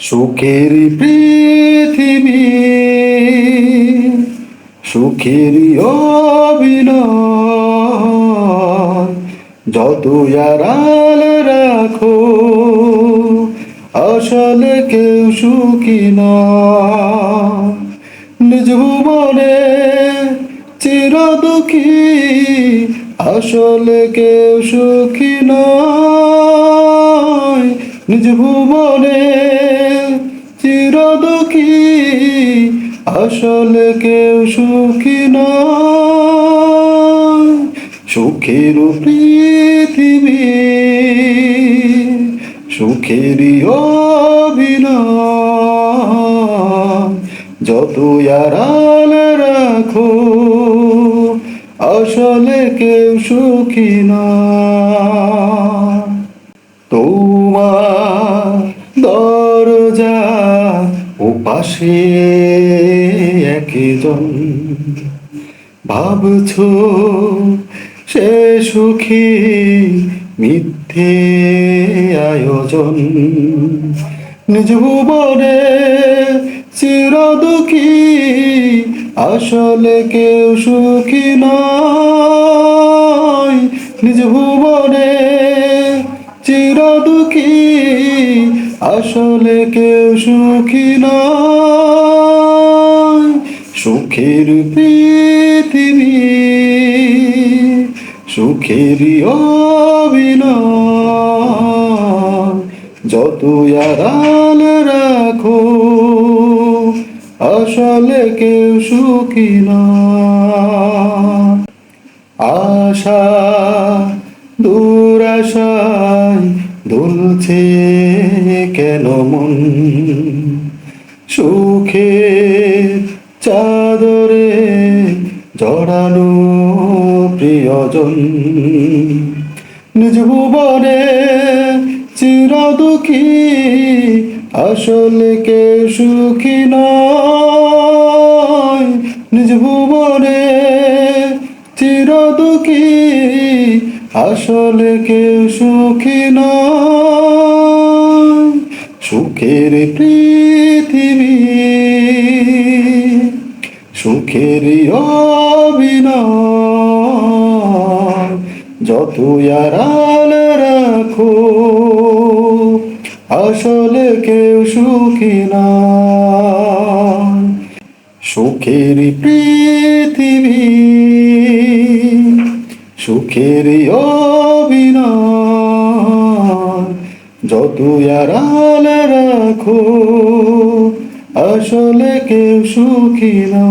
সুখের পৃথিবী, সুখের অভিনয় যত আড়াল রাখো, আসলে কেউ সুখী না নিজ ভুবনে চির দুঃখী, আসলে কেউ সুখী নয়। নিজ ভুবনে চির দুঃখী, আসলে কেউ সুখী নয়। সুখের পৃথিবী, সুখেরই যত আড়াল রাখো, আসলে কেউ সুখী না তোমার পাশে একজন। ভাবছ সে সুখী মিথ্যে আয়োজন। নিজ ভুবনে চির দুঃখী, আসলে কেউ সুখী নয়। নিজ ভুবনে চির দুঃখী আসলে কেউ সুখী নয়। সুখের পৃথিবী, সুখেরই অভিনয়। যত আড়াল রাখো, আসলে কেউ সুখী না আশা দুলছে কেন মন সুখে চাদরে জড়ানো প্রিয়জন? নিজ ভুবনে চির দুঃখী, আসলে কে সুখী নয়? নিজ ভুবনে চির দুঃখী আসলে কেউ সুখী নয়, সুখের পৃথিবী। সুখের অভিনয় যত আড়াল রাখো, আসলে কেউ সুখী না সুখের পৃথিবী। সুখের যত আড়াল রাখো আসলে কেউ সুখী না।